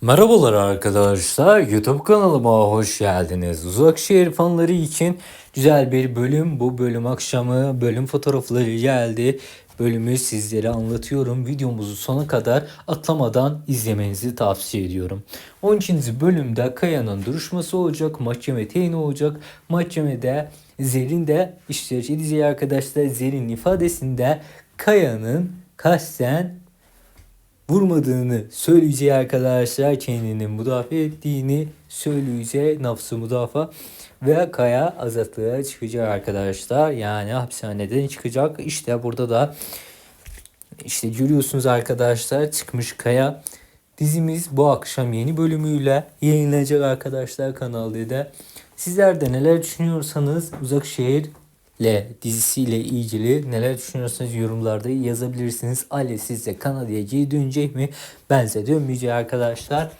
Merhabalar arkadaşlar, YouTube kanalıma hoş geldiniz. Uzakşehir fanları için güzel bir bölüm. Bu bölüm akşamı bölüm fotoğrafları geldi. Bölümü sizlere anlatıyorum. Videomuzu sona kadar atlamadan izlemenizi tavsiye ediyorum. 12. bölümde Kaya'nın duruşması olacak. Mahkeme teyini olacak. Mahkemede Zer'in de işleyeceği arkadaşlar Zer'in ifadesinde Kaya'nın kasten vurmadığını söyleyeceği arkadaşlar kendini müdafaa ettiğini söyleyeceği nafsı müdafaa ve Kaya azatlığa çıkacak arkadaşlar. Yani hapishaneden çıkacak. İşte burada da işte görüyorsunuz arkadaşlar çıkmış Kaya. Dizimiz bu akşam yeni bölümüyle yayınlanacak arkadaşlar Kanal. Sizler de neler düşünüyorsanız Uzakşehir ile dizisiyle ilgili neler düşünüyorsanız yorumlarda yazabilirsiniz. Ali sizce Kanada'ya geri dönecek mi? Bense dönmeyecek arkadaşlar.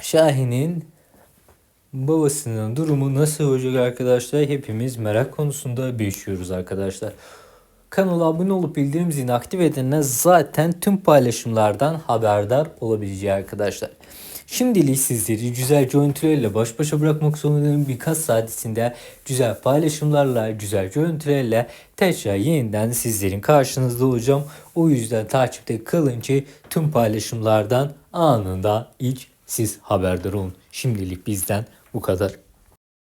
Şahin'in babasının durumu nasıl olacak arkadaşlar? Hepimiz merak konusunda büyüşüyoruz arkadaşlar. Kanala abone olup bildirim zilini aktif edenler zaten tüm paylaşımlardan haberdar olabileceği arkadaşlar. Şimdilik sizleri güzel görüntülerle baş başa bırakmak zorundayım. Birkaç saat içinde güzel paylaşımlarla, güzel görüntülerle tekrar yeniden sizlerin karşınızda olacağım. O yüzden takipte kalın ki tüm paylaşımlardan anında ilk siz haberdar olun. Şimdilik bizden bu kadar.